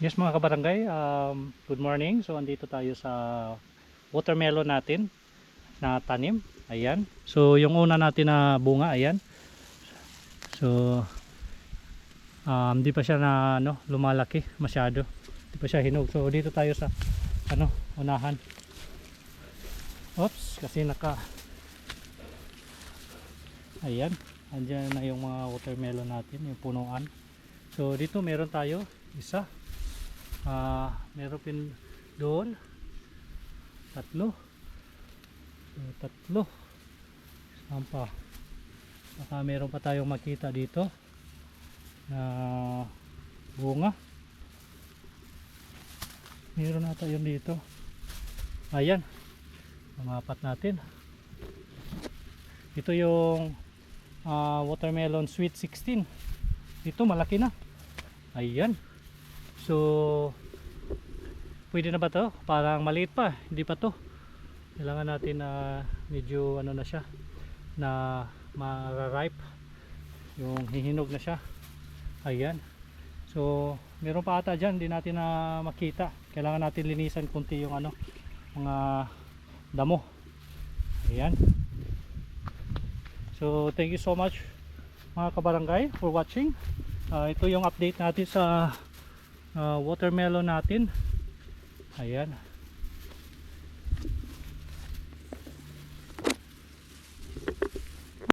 Yes mga kabarangay, um, good morning. So andito tayo sa watermelon natin na tanim. Ayan. So yung una natin na bunga, ayan. So um, di pa siya na ano, lumalaki masyado. Di pa siya hinog. So dito tayo sa ano, unahan. Oops, kasi naka Ayan, andyan na yung mga watermelon natin, yung punuan. So dito meron tayo isa. Ah, meron pin doon. Tatlo. So, tatlo. Saan pa? Baka meron pa tayong makita dito na bunga. Meron ata yun dito. Ayan. Mga apat natin. Ito yung ah, watermelon sweet 16. Ito malaki na. Ayan. So, pwede na ba to? Parang maliit pa, hindi pa to. Kailangan natin na medyo ano na siya, na ma-ripe. Yung hihinog na siya. Ayan. So, meron pa ata dyan, hindi natin na makita. Kailangan natin linisan kunti yung ano, mga damo. Ayan. So, thank you so much mga kabarangay for watching. Ah, ito yung update natin sa ah, watermelon natin. Ayan.